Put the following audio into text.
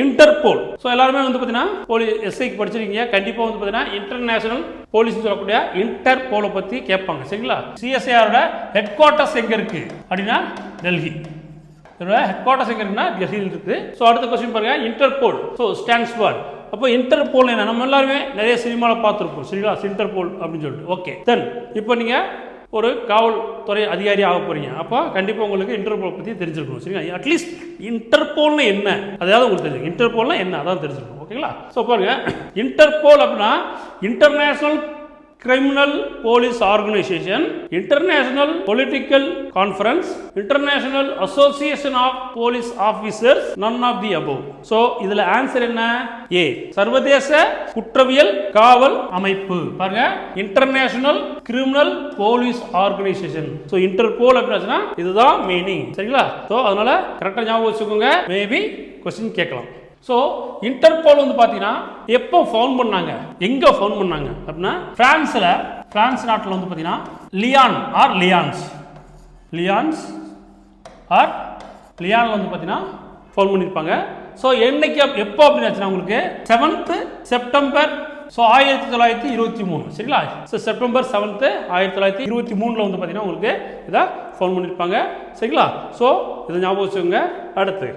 Interpol so எல்லாருமே வந்து பார்த்தீங்கன்னா போலீஸ் எஸ்ஐக்கு படிச்சிருக்கீங்க. கண்டிப்பாக வந்து பார்த்தீங்கன்னா இன்டர்நேஷனல் போலீஸ் சொல்லக்கூடிய இன்டர்போலை பற்றி கேட்பாங்க. சரிங்களா? சிஎஸ்ஐஆரோட ஹெட் குவார்ட்டர்ஸ் எங்கே இருக்குது அப்படின்னா டெல்லி இதோட ஹெட் குவார்ட்டர்ஸ் எங்கே இருக்குன்னா டெல்லியில் இருக்குது ஸோ அடுத்த கொஸ்டின் பாருங்க. இன்டர்போல் ஸோ ஸ்டாண்ட்ஸ் ஃபார் அப்போ இன்டர்போல் என்ன? நம்ம எல்லாருமே நிறைய சினிமாவில் பார்த்துருப்போம். சரிங்களா? இன்டர்போல் அப்படின்னு சொல்லிட்டு. ஓகே தென் இப்போ நீங்கள் ஒரு காவல்துறை அதிகாரி ஆக போகிறீங்க அப்போ கண்டிப்பாக உங்களுக்கு இன்டர்போல் பற்றி தெரிஞ்சிருக்கணும் சரிங்களா? அட்லீஸ்ட் இன்டர்போல்னு என்ன? அதாவது உங்களுக்கு தெரியும் இன்டர்போல்னா என்ன? அதான் தெரிஞ்சிருக்கணும் ஓகேங்களா ஸோ பாருங்க இன்டர்போல் அப்படின்னா international criminal police organisation international political conference international association of police officers none of the above so இதுல ஆன்சர் என்ன? ஏ சர்வதேச குற்றவியல் காவல் அமைப்பு. பாருங்க. International criminal police organisation so Interpol அப்படின்னா இதுதான் மீனிங் சரிங்களா? ஸோ அதனால கரெக்டாக ஞாபகம் வச்சுக்கோங்க. மேபி கொஸ்டின் கேட்கலாம். ஸோ இன்டர்போல் வந்து பார்த்தீங்கன்னா எப்போ ஃபோன் பண்ணாங்க? எங்கே ஃபோன் பண்ணாங்க? அப்படின்னா ஃப்ரான்ஸில் ஃப்ரான்ஸ் நாட்டில் வந்து பார்த்தீங்கன்னா Lyon or Lyons Lyons or லியானில் வந்து பார்த்தீங்கன்னா ஃபோன் பண்ணியிருப்பாங்க ஸோ என்னைக்கு எப்போ அப்படின்னு ஆச்சுன்னா உங்களுக்கு செவன்த்து செப்டம்பர் ஸோ ஆயிரத்தி தொள்ளாயிரத்தி இருபத்தி மூணு. சரிங்களா? ஸோ செப்டம்பர் செவன்த்து ஆயிரத்தி தொள்ளாயிரத்தி இருபத்தி மூணில் வந்து பார்த்தீங்கன்னா உங்களுக்கு இதை ஃபோன் பண்ணியிருப்பாங்க சரிங்களா? ஸோ இதை ஞாபகம் வச்சுக்கோங்க. அடுத்து.